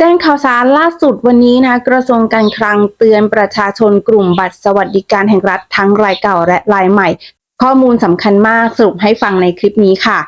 แจ้งข่าวสารล่าสุดวันนี้นะกระทรวงการคลังเตือนประชาชนกลุ่มบัตรสวัสดิการแห่งรัฐทั้งรายเก่าและรายใหม่ ข้อมูลสำคัญมากสรุปให้ฟังในคลิปนี้ค่ะ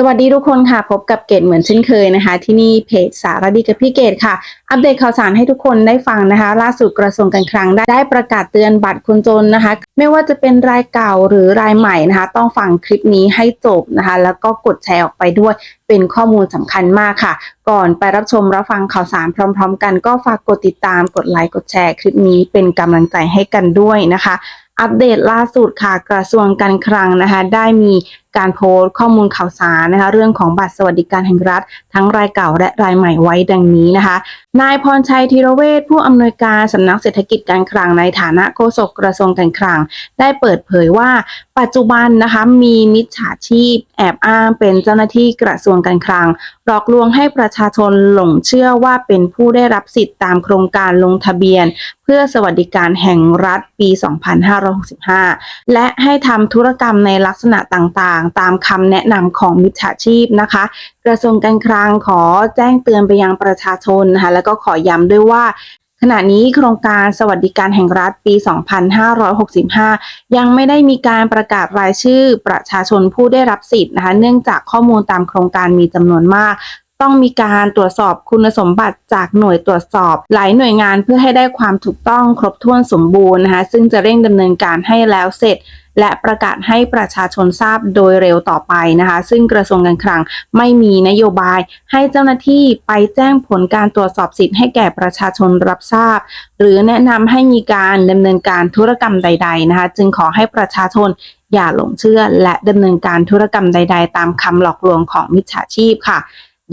สวัสดีทุกคนค่ะ พบกับเกดเหมือนเช่นเคยนะคะ ที่นี่เพจสารดีกับพี่เกดค่ะ อัปเดตข่าวสารให้ทุกคนได้ฟังนะคะ ล่าสุดกระทรวงการคลังได้ได้ประกาศเตือนบัตรคนจนนะคะ ไม่ว่าจะเป็นรายเก่าหรือรายใหม่นะคะ ต้องฟังคลิปนี้ให้จบนะคะ แล้วก็กดแชร์ออกไปด้วยเป็นข้อมูลสำคัญมากค่ะ ก่อนไปรับชมรับฟังข่าวสารพร้อม ๆ กันก็ฝากกดติดตามกดไลค์กดแชร์คลิปนี้เป็นกำลังใจให้กันด้วยนะคะอัปเดตล่าสุดค่ะกระทรวงการคลังนะคะ ได้มี การโพสต์ข้อมูลข่าวสารนะคะ เรื่องของบัตรสวัสดิการแห่งรัฐ ทั้งรายเก่าและรายใหม่ไว้ดังนี้นะคะ นายพรชัยธีรเวชผู้อำนวยการสำนักเศรษฐกิจการคลังในฐานะโฆษกกระทรวงการคลัง ได้เปิดเผยว่า ปัจจุบันนะคะมีมิจฉาชีพ แอบอ้างเป็นเจ้าหน้าที่กระทรวงการคลัง หลอกลวงให้ประชาชนหลงเชื่อว่าเป็นผู้ได้รับสิทธิ์ตามโครงการลงทะเบียน เพื่อสวัสดิการแห่งรัฐปี 2565 และให้ทำธุรกรรมในลักษณะต่างตามคำแนะนำของมิจฉาชีพนะคะ กระทรวงการคลังขอแจ้งเตือนไปยังประชาชนนะคะแล้วก็ขอย้ำด้วยว่าขณะนี้โครงการสวัสดิการแห่งรัฐปี 2565 ยังไม่ได้มีการประกาศรายชื่อประชาชนผู้ได้รับสิทธิ์นะคะ เนื่องจากข้อมูลตามโครงการมีจำนวนมาก ต้องมีการตรวจสอบคุณสมบัติจากหน่วยตรวจสอบ หลายหน่วยงานเพื่อให้ได้ความถูกต้องครบถ้วนสมบูรณ์นะคะซึ่งจะเร่งดำเนินการให้แล้วเสร็จ และประกาศให้ประชาชนทราบโดยเร็วต่อไปนะคะ ซึ่งกระทรวงการคลังไม่มีนโยบาย ให้เจ้าหน้าที่ไปแจ้งผลการตรวจสอบสิทธิ์ให้แก่ประชาชนรับทราบ หรือแนะนำให้มีการดำเนินการธุรกรรมใด ๆนะคะ จึงขอให้ประชาชนอย่าหลงเชื่อ และดำเนินการธุรกรรมใด ๆ ตามคำหลอกลวงของมิจฉาชีพค่ะ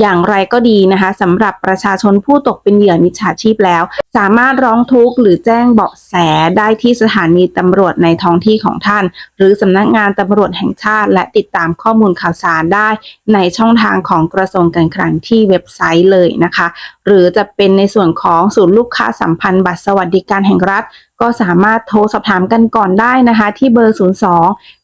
อย่างไรก็ดีนะคะสำหรับประชาชนผู้ตกเป็นเหยื่อมิจฉาชีพแล้ว สามารถร้องทุกข์หรือแจ้งเบาะแสได้ที่สถานีตำรวจในท้องที่ของท่าน หรือสำนักงานตำรวจแห่งชาติ และติดตามข้อมูลข่าวสารได้ในช่องทางของกระทรวงการคลังที่เว็บไซต์เลยนะคะ หรือจะเป็นในส่วนของศูนย์ลูกค้าสัมพันธ์บัตรสวัสดิการแห่งรัฐ ก็สามารถโทรสอบถามกันก่อนได้นะคะ ที่เบอร์ 02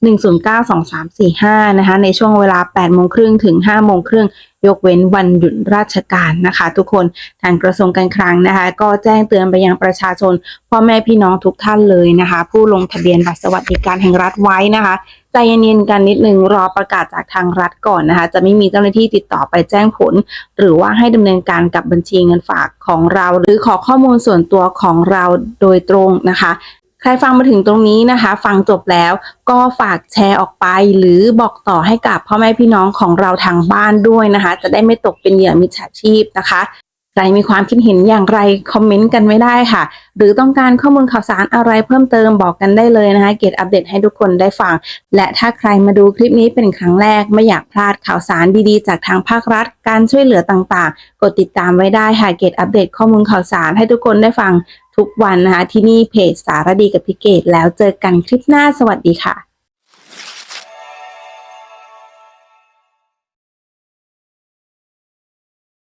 109 2345 นะคะ ในช่วงเวลา 8 โมงครึ่งถึง 5 โมงครึ่งยกเว้นวันหยุดราชการนะคะ ทุกคนทางกระทรวงการคลังนะคะ ก็แจ้งเตือนไปยังประชาชนพ่อแม่พี่น้องทุกท่านเลยนะคะ ผู้ลงทะเบียนบัตรสวัสดิการแห่งรัฐไว้นะคะใจเย็นๆกันนิดนึงรอประกาศจากทางรัฐก่อนนะคะ จะไม่มีเจ้าหน้าที่ติดต่อไปแจ้งผล หรือว่าให้ดำเนินการกับบัญชีเงินฝากของเรา หรือขอข้อมูลส่วนตัวของเราโดยตรงนะคะใครฟังมาถึงตรงนี้นะคะ ฟังจบแล้วก็ฝากแชร์ออกไป หรือบอกต่อให้กับพ่อแม่พี่น้องของเราทางบ้านด้วยนะคะ จะได้ไม่ตกเป็นเหยื่อมิจฉาชีพนะคะ ครมีความคิดเห็นอย่างไรคอมเมนต์กันไม่ได้ค่ะ หรือต้องการข้อมูลข่าวสารอะไรเพิ่มเติมบอกกันได้เลยนะคะ เกตอัปเดตให้ทุกคนได้ฟัง และถ้าใครมาดูคลิปนี้เป็นครั้งแรก ไม่อยากพลาดข่าวสารดีๆ จากทางภาครัฐ การช่วยเหลือต่างๆ กดติดตามไว้ได้ค่ะเกตอัปเดตข้อมูลข่าวสารให้ทุกคนได้ฟังทุกวันนะคะที่นี่เพจสารดีกับพิเกตแล้วเจอกันคลิปหน้าสวัสดีค่ะ